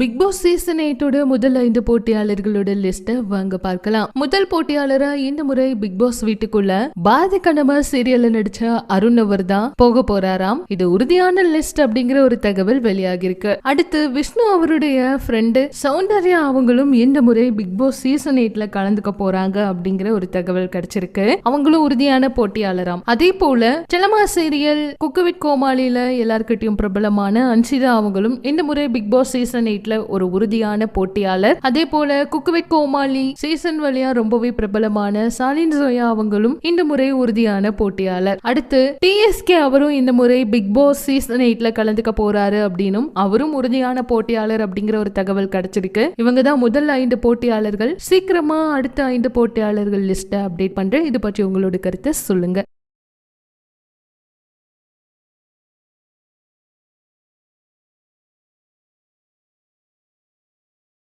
Big Boss season எயிட்டோட முதல் ஐந்து போட்டியாளர்களோட லிஸ்ட வாங்க பார்க்கலாம். முதல் போட்டியாளரா இந்த முறை பிக் பாஸ் வீட்டுக்குள்ள பாரதி கண்ணம்மா சீரியல்ல நடிச்ச அருண் அவர் தான் போக போறாராம். இது உறுதியான லிஸ்ட் அப்படிங்கிற ஒரு தகவல் வெளியாகிருக்கு அடுத்து விஷ்ணு அவருடைய ஃப்ரெண்டு சௌந்தர்யா அவங்களும் இந்த முறை பிக் பாஸ் சீசன் எயிட்ல கலந்துக்க போறாங்க அப்படிங்கிற ஒரு தகவல் கிடைச்சிருக்கு. அவங்களும் உறுதியான போட்டியாளராம். அதே போல செலமா சீரியல் குக்குவிட் கோமாளியில எல்லார்கிட்டயும் பிரபலமான அன்சிதா அவங்களும் இந்த முறை பிக் பாஸ் சீசன் எயிட்ல ஒரு உறுதியான போட்டியாளர். அதே போல குக்குவெட் கோமாளி சீசன் வழியா ரொம்பவே பிரபலமான சாலின் ஜோயா அவங்களும் இந்த முறை உறுதியான போட்டியாளர். அடுத்து டிஎஸ்கே அவரும் இந்த முறை பிக் பாஸ் சீசன் எயிட்ல கலந்துக்க போறாரு அப்படின்னும் அவரும் உறுதியான போட்டியாளர் அப்படிங்கிற ஒரு தகவல் கிடைச்சிருக்கு. இவங்க தான் முதல் ஐந்து போட்டியாளர்கள். சீக்கிரமா அடுத்த ஐந்து போட்டியாளர்கள் லிஸ்ட்டை அப்டேட் பண்றேன். இது பற்றி உங்களோட கருத்தை சொல்லுங்க.